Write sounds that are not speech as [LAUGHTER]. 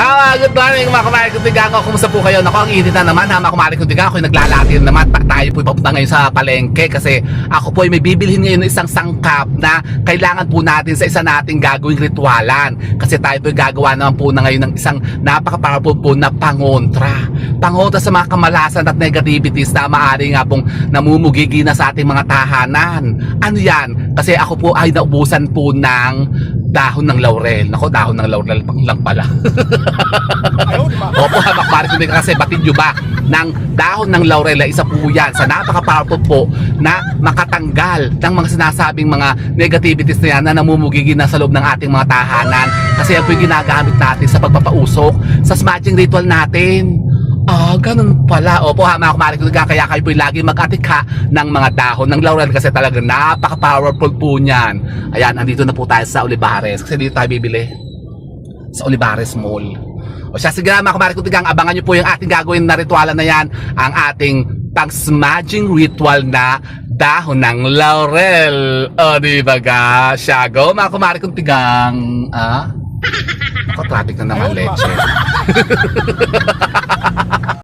Ah, good morning mga kumari kong tigang. O, Kumusta po kayo? Naku, ang init na naman ha mga kumari kong tigang. Ako'y naglalati na naman. Ta- tayo po papunta ngayon sa palengke kasi ako po ay may bibilhin ngayon ng isang sangkap na kailangan po natin sa isa nating gagawing ritualan. Kasi tayo po ay gagawa naman po na ngayon ng isang napaka-powerful po na pangontra. Pangontra sa mga kamalasan at negativities na maaari nga pong namumugigi na sa ating mga tahanan. Ano yan? Kasi ako po ay naubusan po ng dahon ng laurel. Nako, dahon ng laurel pang lang pala. Opo, hamak pare ko kasi batid nyo ba ng dahon ng laurel ay isa po yan sa napaka-powerful po na makatanggal ng mga sinasabing mga negativities na yan na namumugigi na sa loob ng ating mga tahanan kasi yan po yung ginagamit natin sa pagpapausok sa smudging ritual natin. Ah, ganun pala. Opo, ha, mga kumari ko kaya kayo po lagi mag-atika ng mga dahon ng laurel kasi talaga napaka-powerful po niyan. Ayan, andito na po tayo sa Olivares kasi dito tayo bibili sa Olivares Mall. O siya, sige mga kumari ko tigang, abangan nyo po yung ating gagawin na ritualan na yan, ang ating pang-smudging ritual na dahon ng laurel. O, di ba ga? Siya, go mga kumari kong tigang. Ah? [LAUGHS] Ako, traffic na naman, leche. [LAUGHS]